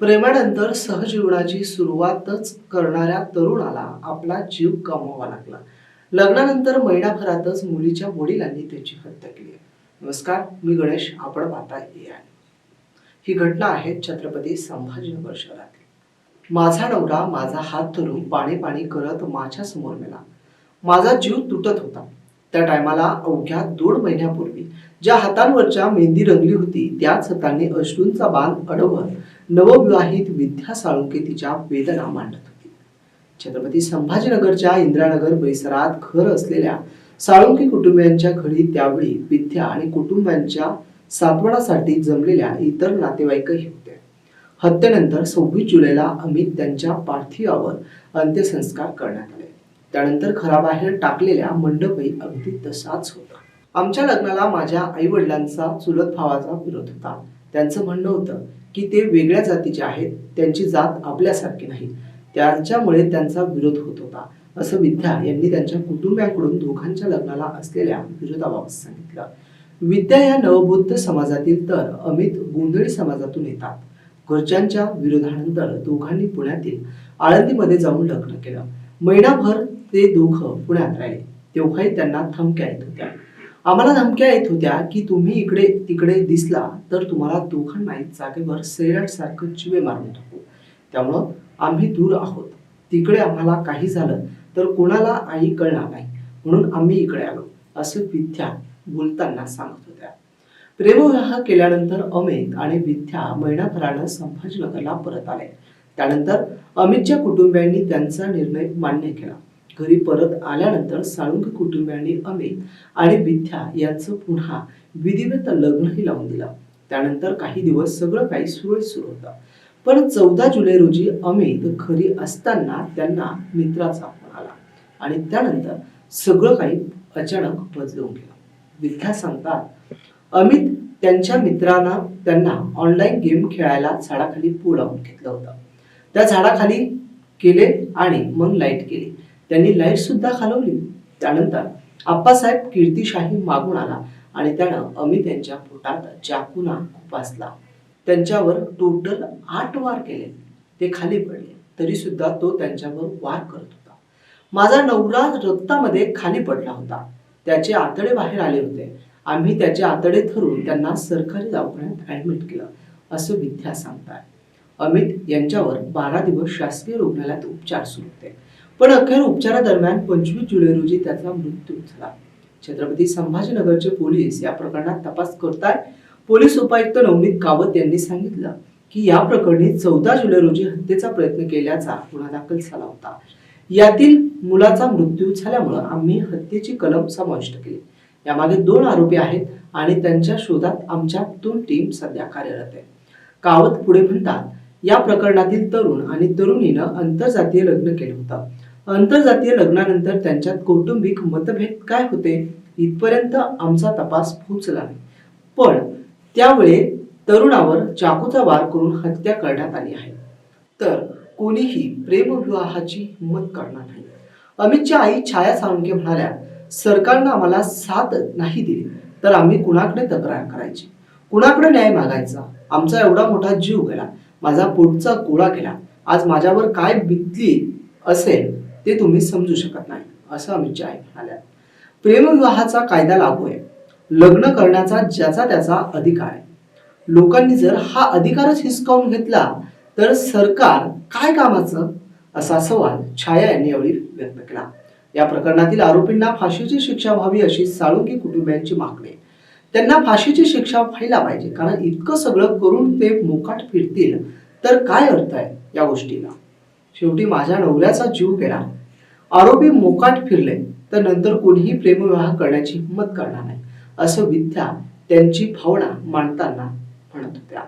प्रेमानंतर सहजीवनाची सुरुवातच करणाऱ्या तरुणाला आपला जीव गमवावा लागला. लग्नानंतर महिनाभरातच मुलीच्या वडिलांनी त्याची हत्या केली नमस्कार मी गणेश आपण पाहता ही घटना आहे छत्रपती संभाजीनगर शहरातील. माझा नवरा माझा हात धरून पाणी पाणी करत माझ्यासमोर मेला. माझा जीव तुटत होता. त्या टायमाला अवघ्या दोन महिन्यापूर्वी ज्या हातांवरच्या मेहंदी रंगली होती त्याच हातांनी अश्रूंचा बाण अडवत नवविवाहित विद्या साळुंके तिच्या वेदना मांडत होती. छत्रपती संभाजीनगरच्या इंदिरानगर परिसरात घर असलेल्या साळुंके कुटुंबियांच्या घरी त्यावेळी विद्या आणि कुटुंबांच्या सातवणासाठी जमलेल्या इतर नातेवाईकही होते. हत्येनंतर सव्वीस जुलैला अमित त्यांच्या पार्थिवावर अंत्यसंस्कार करण्यात आले. त्यानंतर घराबाहेर टाकलेल्या मंडपही अगदी तसाच होता. आमच्या लग्नाला माझ्या आई वडिलांचा चुलत भावाचा विरोध होता. त्यांचं म्हणणं होतं की ते वेगळ्या जातीचे आहेत त्यांची जात आपल्यासारखी नाही. त्यांच्यामुळे त्यांचा विरोध होत होता असं विद्या यांनी त्यांच्या कुटुंबियांकडून दोघांच्या लग्नाला असलेल्या विरोधाबाबत सांगितलं. विद्या या नवबुद्ध समाजातील तर अमित गोंधळी समाजातून येतात. घरच्यांच्या विरोधानंतर दोघांनी पुण्यातील आळंदीमध्ये जाऊन लग्न केलं. महिनाभर ते दोघं पुण्यात राहिले. तेव्हाही त्यांना थमक्या येत होत्या. आम्हाला धमक्या येत होत्या की तुम्ही इकडे तिकडे दिसला तर तुम्हाला दोघांनाही जागेवर सारखं चिवे मारून टाकू. त्यामुळं आम्ही दूर आहोत. तिकडे आम्हाला काही झालं तर कोणाला आई कळणार नाही. म्हणून आम्ही इकडे आलो असं विद्या बोलताना सांगत होत्या. प्रेमविवाह केल्यानंतर अमित आणि विद्या महिनाभरानं संभाजीनगरला परत आले. त्यानंतर अमितच्या कुटुंबियांनी त्यांचा निर्णय मान्य केला. घरी परत आल्यानंतर साळुंग कुटुंबियांनी अमित आणि विद्या यांचं पुन्हा विधिवत लग्नही लावून दिलं. त्यानंतर काही दिवस सगळं काही सुरळीत सुरू होतं. पण चौदा जुलै रोजी अमित घरी असताना त्यांना मित्राचा फोन आला आणि त्यानंतर सगळं काही अचानक बदलून गेलं. विद्या सांगतात अमित त्यांच्या मित्रांना त्यांना ऑनलाईन गेम खेळायला झाडाखाली बोलावून घेतलं होतं. त्या झाडाखाली केले आणि मग लाइट केली. त्यांनी लाइट सुद्धा खालवली. त्यानंतर आप्पासाहेब कीर्तिशाही मागून आला आणि त्यानं अमित यांच्या पोटात चाकूना खुपासला त्यांच्यावर टोटल आठ वार केले. ते खाली पडले. तरी सुद्धा तो त्यांच्यावर वार करत होता. माझा नवरा रक्तामध्ये खाली पडला होता. त्याचे आतडे बाहेर आले होते. आम्ही त्याचे आतडे ठरून त्यांना सरकारी दवाखान्यात ऍडमिट केलं असं विद्या सांगतात. अमित यांच्यावर बारा दिवस शासकीय रुग्णालयात उपचार सुरू होते. पण अखेर उपचारादरम्यान पंचवीस जुलै रोजी त्याचा मृत्यू झाला. छत्रपती संभाजीनगरचे पोलीस या प्रकरणात तपास करताय. पोलीस उपायुक्त नवनीत कावत यांनी सांगितलं की या प्रकरणी चौदा जुलै रोजी हत्येचा प्रयत्न केल्याचा गुन्हा दाखल झाला होता. यातील मुलाचा मृत्यू झाल्यामुळे आम्ही हत्येची कलम समाविष्ट केली. यामागे दोन आरोपी आहेत आणि त्यांच्या शोधात आमच्या दोन टीम सध्या कार्यरत आहे. कावत पुढे म्हणतात या प्रकरणातील तरुण आणि तरुणीनं आंतरजातीय लग्न केलं होतं. आंतरजातीय लग्नानंतर त्यांच्यात कौटुंबिक मतभेद काय होते? इथपर्यंत आमचा तपास पोहोचला नाही. पण त्यावेळी तरुणावर चाकूचा वार करून हत्या करण्यात आली आहे. तर कोणीही प्रेमविवाहाची हिंमत करणार नाही. अमितच्या आई छाया साळुंके म्हणाल्या सरकारनं आम्हाला साथ नाही दिली तर आम्ही कुणाकडे तक्रार करायची? कुणाकडे न्याय मागायचा? आमचा एवढा मोठा जीव गेला. माझा पोटचा गोळा गेला. आज माझ्यावर काय बितली असेल ते तुम्ही समजू शकत नाही असं अमितच्या आई म्हणाल्या प्रेमविवाहाचा कायदा लागू आहे. लग्न करण्याचा ज्याचा त्याचा अधिकार आहे. लोकांनी जर हा अधिकारच हिसकावून घेतला तर सरकार काय कामाचं? असा सवाल छाया यांनी यावेळी व्यक्त केला. या प्रकरणातील आरोपींना फाशीची शिक्षा व्हावी अशी साळुंकी कुटुंबियांची मागणी त्यांना फाशीची शिक्षा व्हायला पाहिजे कारण इतकं सगळं करून ते मोकाट फिरतील तर काय अर्थ आहे या गोष्टीला? शेवटी माझ्या नवऱ्याचा जीव गेला. आरोपी मोकाट फिरले तर नंतर कोणीही प्रेमविवाह करण्याची हिंमत करणार नाही असं विद्या त्यांची भावना मांडताना म्हणत होत्या.